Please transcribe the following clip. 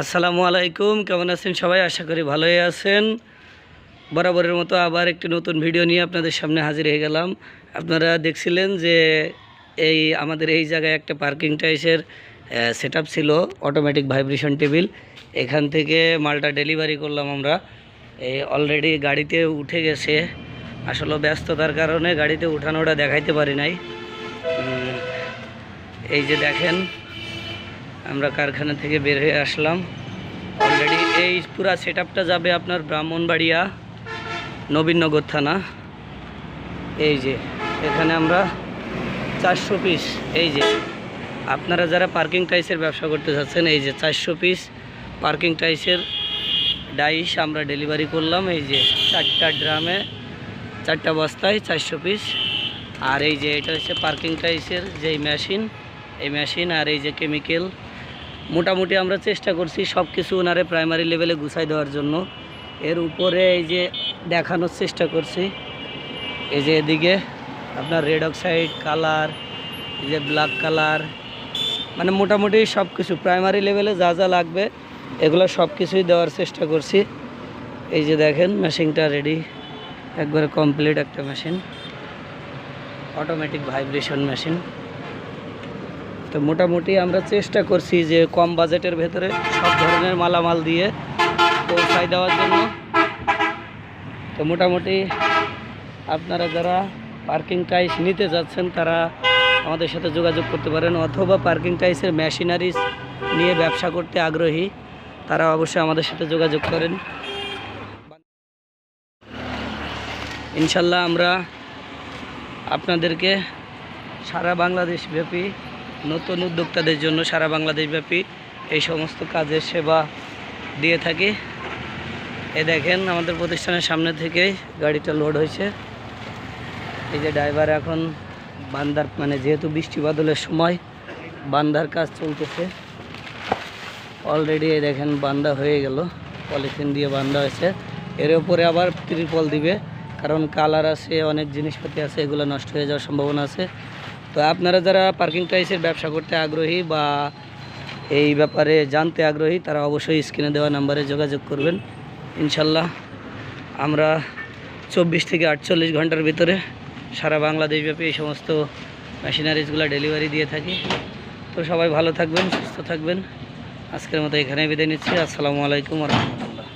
আসসালামু আলাইকুম, কেমন আছেন সবাই? আশা করি ভালোই আছেন। বরাবরের মতো আবার একটি নতুন ভিডিও নিয়ে আপনাদের সামনে হাজির হয়ে গেলাম। আপনারা দেখছিলেন যে এই আমাদের এই জায়গায় একটা পার্কিং টাইসের সেট ছিল অটোমেটিক ভাইব্রেশন টেবিল এখান থেকে মালটা ডেলিভারি করলাম আমরা। এই অলরেডি গাড়িতে উঠে গেছে। আসলে ব্যস্ততার কারণে গাড়িতে উঠানোটা দেখাইতে পারি নাই। এই যে দেখেন আমরা কারখানা থেকে বের হয়ে আসলাম। অলরেডি এই পুরা সেট যাবে আপনার ব্রাহ্মণবাড়িয়া, নবীনগর থানা। এই যে, এখানে আমরা চারশো পিস এই যে। আপনারা যারা পার্কিং টাইসের ব্যবসা করতে চাচ্ছেন এই যে চারশো পিস পার্কিং টাইসের ডাইস আমরা ডেলিভারি করলাম। এই যে, চারটা ড্রামে, চারটা বস্তায় চারশো পিস আর এই যে, এটা হচ্ছে পার্কিং টাইসের যেই মেশিন এই মেশিন আর এই যে কেমিক্যাল মোটামুটি আমরা চেষ্টা করছি সব কিছু ওনারে প্রাইমারি লেভেলে গুছাই দেওয়ার জন্য। এর উপরে এই যে দেখানোর চেষ্টা করছি। এই যে এদিকে আপনার রেড অক্সাইড কালার এই যে ব্ল্যাক কালার মানে মোটামুটি সব কিছু প্রাইমারি লেভেলে যা যা লাগবে, এগুলো সব কিছুই দেওয়ার চেষ্টা করছি। এই যে দেখেন মেশিনটা রেডি একবারে কমপ্লিট একটা মেশিন অটোমেটিক ভাইব্রেশন মেশিন তো মোটামুটি আমরা চেষ্টা করছি যে কম বাজেটের ভেতরে সব ধরনের মালামাল দিয়ে পৌঁছায় দেওয়ার জন্য। তো মোটামুটি আপনারা যারা পার্কিং টাইস নিতে যাচ্ছেন, তারা আমাদের সাথে যোগাযোগ করতে পারেন অথবা পার্কিং টাইসের মেশিনারিজ নিয়ে ব্যবসা করতে আগ্রহী, তারা অবশ্যই আমাদের সাথে যোগাযোগ করেন। ইনশাল্লাহ আমরা আপনাদেরকে সারা বাংলাদেশ ব্যাপী নতুন উদ্যোক্তাদের জন্য সারা বাংলাদেশব্যাপী এই সমস্ত কাজের সেবা দিয়ে থাকি। এ দেখেন, আমাদের প্রতিষ্ঠানের সামনে থেকেই গাড়িটা লোড হয়েছে। এই যে ড্রাইভার এখন বান্দার মানে যেহেতু বৃষ্টি বাদলের সময় বান্দার কাজ চলতেছে। অলরেডি এই দেখেন বান্দা হয়ে গেল, পলিথিন দিয়ে বান্দা হয়েছে। এর উপরে আবার ত্রিপল দিবে, কারণ কালার আছে, অনেক জিনিসপাতি আছে, এগুলো নষ্ট হয়ে যাওয়ার সম্ভাবনা আছে। তো আপনারা যারা পার্কিং প্রাইসের ব্যবসা করতে আগ্রহী বা এই ব্যাপারে জানতে আগ্রহী, তারা অবশ্যই স্ক্রিনে দেওয়া নাম্বারে যোগাযোগ করবেন। ইনশাল্লাহ আমরা চব্বিশ থেকে আটচল্লিশ ঘণ্টার ভিতরে সারা বাংলাদেশব্যাপী এই সমস্ত মেশিনারিজগুলো ডেলিভারি দিয়ে থাকি। তো সবাই ভালো থাকবেন, সুস্থ থাকবেন। আজকের মতো এখানে বিদায় নিচ্ছি। আসসালামু আলাইকুম রহমতুল্লাহ।